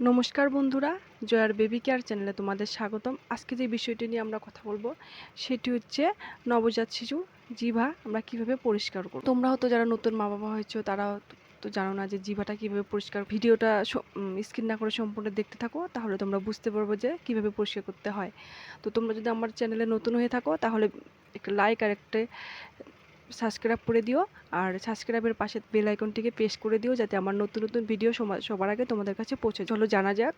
নমস্কার বন্ধুরা, জয়ার বেবি কেয়ার চ্যানেলে তোমাদের স্বাগতম। আজকে যে বিষয়টি নিয়ে আমরা কথা বলব, সেটি হচ্ছে নবজাত শিশু জিভা আমরা কীভাবে পরিষ্কার করব। তোমরা হয়তো যারা নতুন মা বাবা হয়েছো, তারা তো জানো না যে জিভাটা কীভাবে পরিষ্কার। ভিডিওটা স্ক্রিন না করে সম্পূর্ণ দেখতে থাকো, তাহলে তোমরা বুঝতে পারব যে কীভাবে পরিষ্কার করতে হয়। তো তোমরা যদি আমার চ্যানেলে নতুন হয়ে থাকো, তাহলে একটা লাইক আর একটা সাবস্ক্রাইব করে দিও আর সাবস্ক্রাইবের পাশে বেল আইকনটিকে প্রেস করে দিও যাতে আমার নতুন নতুন ভিডিও সবার আগে তোমাদের কাছে পৌঁছে চলো জানা যাক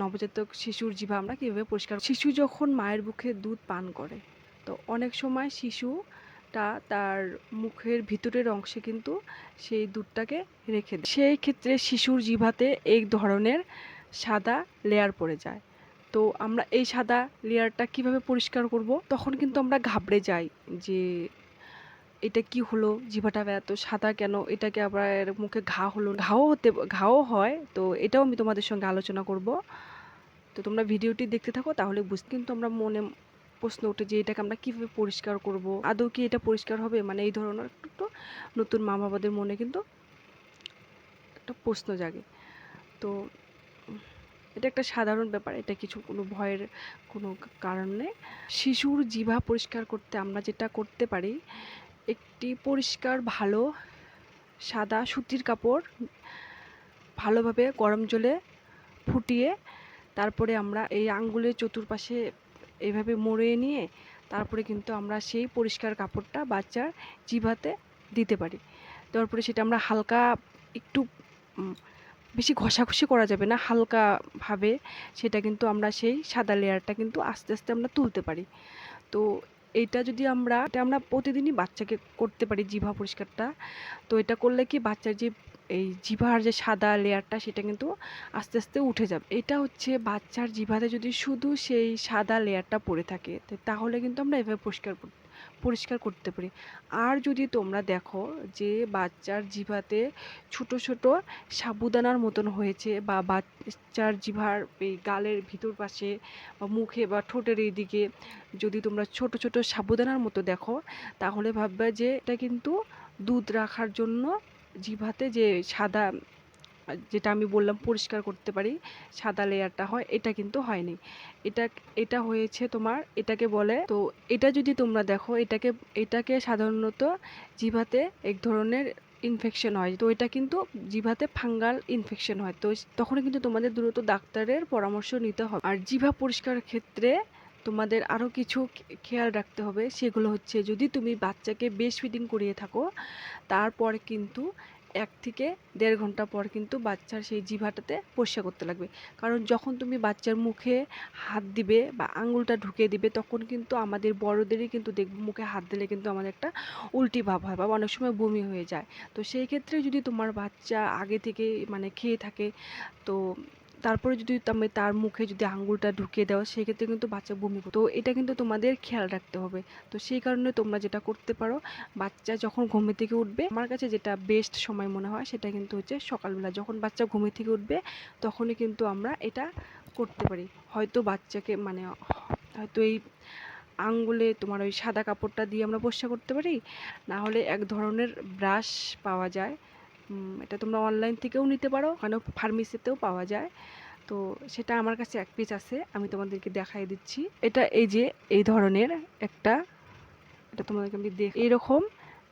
নবজাতক শিশুর জিভা আমরা কীভাবে পরিষ্কার শিশু যখন মায়ের বুকে দুধ পান করে, তো অনেক সময় শিশুটা তার মুখের ভিতরের অংশে কিন্তু সেই দুধটাকে রেখে দেয়। সেই ক্ষেত্রে শিশুর জিভাতে এই ধরনের সাদা লেয়ার পড়ে যায়। তো আমরা এই সাদা লেয়ারটা কীভাবে পরিষ্কার করব? তখন কিন্তু আমরা ঘাবড়ে যাই যে এটা কি হলো? জিভাটা এত সাদা কেন? এটাকে আবার মুখে ঘা হলো ঘাও হতে, ঘাও হয়, তো এটাও আমি তোমাদের সঙ্গে আলোচনা করব। তো তোমরা ভিডিওটি দেখতে থাকো, তাহলে বুঝতে কিন্তু আমরা মনে প্রশ্ন ওঠে যে এটাকে আমরা কীভাবে পরিষ্কার করব? আদৌ কি এটা পরিষ্কার হবে? মানে এই ধরনের একটু নতুন মা বাবাদের মনে কিন্তু একটা প্রশ্ন জাগে। তো এটা একটা সাধারণ ব্যাপার, এটা কিছু কোনো ভয়ের কোনো কারণ। নেই শিশুর জিভা পরিষ্কার করতে আমরা যেটা করতে পারি একটি পরিষ্কার, ভালো, সাদা সুতির কাপড় ভালোভাবে গরম জলে ফুটিয়ে তারপরে আমরা এই আঙ্গুলের চতুর্পাশে এইভাবে মরে নিয়ে তারপরে কিন্তু আমরা সেই পরিষ্কার কাপড়টা বাচ্চার জিভাতে দিতে পারি। তারপরে সেটা আমরা হালকা একটু বেশি ঘষাঘষি করা যাবে না, হালকাভাবে সেটা কিন্তু আমরা সেই সাদা লেয়ারটা কিন্তু আস্তে আস্তে আমরা তুলতে পারি। তো এইটা যদি আমরা, এটা আমরা প্রতিদিনই বাচ্চাকে করতে পারি জিভা পরিষ্কারটা। তো এটা করলে কি বাচ্চার যে এই জিভার যে সাদা লেয়ারটা, সেটা কিন্তু আস্তে আস্তে উঠে যাবে। এটা হচ্ছে বাচ্চার জিভাতে যদি শুধু সেই সাদা লেয়ারটা পড়ে থাকে তাহলে কিন্তু আমরা এভাবে পরিষ্কার পরিষ্কার করতে পারি। আর যদি তোমরা দেখো যে বাচ্চার জিভাতে ছোট ছোট সাবুদানার মতন হয়েছে বা বাচ্চার জিভার এই গালের ভিতর পাশে বা মুখে বা ঠোঁটের এই দিকে যদি তোমরা ছোট ছোট সাবুদানার মতো দেখো, তাহলে ভাববে যে এটা কিন্তু দুধ রাখার জন্য জিভাতে যে সাদা যেটা আমি বললাম পরিষ্কার করতে পারি, সাদা লেয়ারটা হয়, এটা কিন্তু হয়নি। এটা এটা হয়েছে তোমার, এটাকে বলে, তো এটা যদি তোমরা দেখো, এটাকে এটাকে সাধারণত জিভাতে এক ধরনের ইনফেকশন হয়। তো এটা কিন্তু জিভাতে ফাঙ্গাল ইনফেকশন হয়। তো তখন কিন্তু তোমাদের দ্রুত ডাক্তারের পরামর্শ নিতে হবে। আর জিভা পরিষ্কার ক্ষেত্রে তোমাদের আরও কিছু খেয়াল রাখতে হবে। সেগুলো হচ্ছে, যদি তুমি বাচ্চাকে বেশ ফিডিং করিয়ে থাকো, তারপর কিন্তু এক থেকে দেড় ঘণ্টা পর কিন্তু বাচ্চার সেই জিভাটাতে পরিষ্কার করতে লাগবে। কারণ যখন তুমি বাচ্চার মুখে হাত দিবে বা আঙুলটা ঢুকে দিবে, তখন কিন্তু আমাদের বড়দেরই কিন্তু দেখব মুখে হাত দিলে কিন্তু আমাদের একটা উল্টি ভাব হয় বা অনেক সময় বমি হয়ে যায়। তো সেই ক্ষেত্রে যদি তোমার বাচ্চা আগে থেকে মানে খেয়ে থাকে, তো তারপরে যদি তুমি তার মুখে যদি আঙ্গুলটা ঢুকিয়ে দাও, সেক্ষেত্রে কিন্তু বাচ্চা বমি তো এটা কিন্তু তোমাদের খেয়াল রাখতে হবে। তো সেই কারণে তোমরা যেটা করতে পারো, বাচ্চা যখন ঘুমে থেকে উঠবে, আমার কাছে যেটা বেস্ট সময় মনে হয়, সেটা কিন্তু হচ্ছে সকালবেলা। যখন বাচ্চা ঘুমে থেকে উঠবে, তখনই কিন্তু আমরা এটা করতে পারি। হয়তো বাচ্চাকে মানে হয়তো এই আঙ্গুলে তোমার ওই সাদা কাপড়টা দিয়ে আমরা পরিষ্কার করতে পারি। না হলে এক ধরনের ব্রাশ পাওয়া যায়। এটা তোমরা অনলাইন থেকেও নিতে পারো। ওখানেও ফার্মেসিতেও পাওয়া যায়। তো সেটা আমার কাছে এক পিস আছে, আমি তোমাদেরকে দেখাই দিচ্ছি। এটা এই যে, এই ধরনের একটা, এটা তোমাদেরকে আমি দেখ, এরকম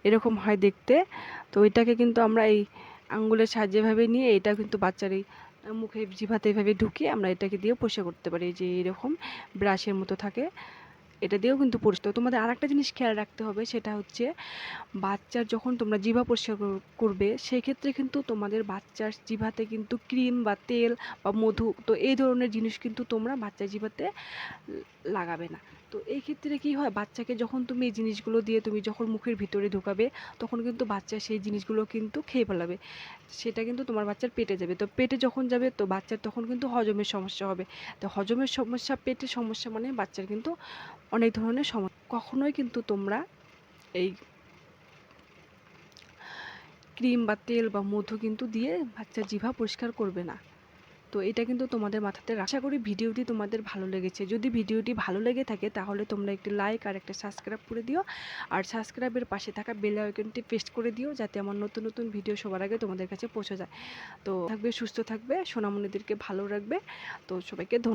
এরকম হয় দেখতে। তো এটাকে কিন্তু আমরা এই আঙ্গুলের সাহায্যে সাহায্যেভাবে নিয়ে, এটা কিন্তু বাচ্চার এই মুখে জিভাতে এভাবে ঢুকিয়ে আমরা এটাকে দিয়ে পরিষ্কার করতে পারি। যে এরকম ব্রাশের মতো থাকে। এটা দিয়েও কিন্তু পরিষ্কার তোমাদের আর একটা জিনিস খেয়াল রাখতে হবে, সেটা হচ্ছে বাচ্চার যখন তোমরা জিভা পরিষ্কার করবে সেই ক্ষেত্রে কিন্তু তোমাদের বাচ্চার জিভাতে কিন্তু ক্রিম বা তেল বা মধু, তো এই ধরনের জিনিস কিন্তু তোমরা বাচ্চার জিভাতে লাগাবে না। তো এই ক্ষেত্রে কী হয়? বাচ্চাকে যখন তুমি এই জিনিসগুলো দিয়ে তুমি যখন মুখের ভিতরে ঢোকাবে, তখন কিন্তু বাচ্চা সেই জিনিসগুলো কিন্তু খেয়ে ফেলাবে। সেটা কিন্তু তোমার বাচ্চার পেটে যাবে। তো পেটে যখন যাবে, তো বাচ্চার তখন কিন্তু হজমের সমস্যা হবে। তো হজমের সমস্যা, পেটের সমস্যা মানে বাচ্চার কিন্তু অনেক ধরনের সমস্যা। কখনোই কিন্তু তোমরা এই ক্রিম বা তেল বা মধু কিন্তু দিয়ে বাচ্চার জিভা পরিষ্কার করবে না। তো এটা কিন্তু তোমাদের মাথাতে আশা করি ভিডিওটি তোমাদের ভালো লেগেছে। যদি ভিডিওটি ভালো লেগে থাকে, তাহলে তোমরা একটি লাইক আর একটা সাবস্ক্রাইব করে দিও। আর সাবস্ক্রাইবের পাশে থাকা বেল আইকনটি পেস্ট করে দিও, যাতে আমার নতুন নতুন ভিডিও সবার আগে তোমাদের কাছে পৌঁছে যায়। তো থাকবে, সুস্থ থাকবে, সোনামণিদেরকে ভালো রাখবে। তো সবাইকে ধন্যবাদ।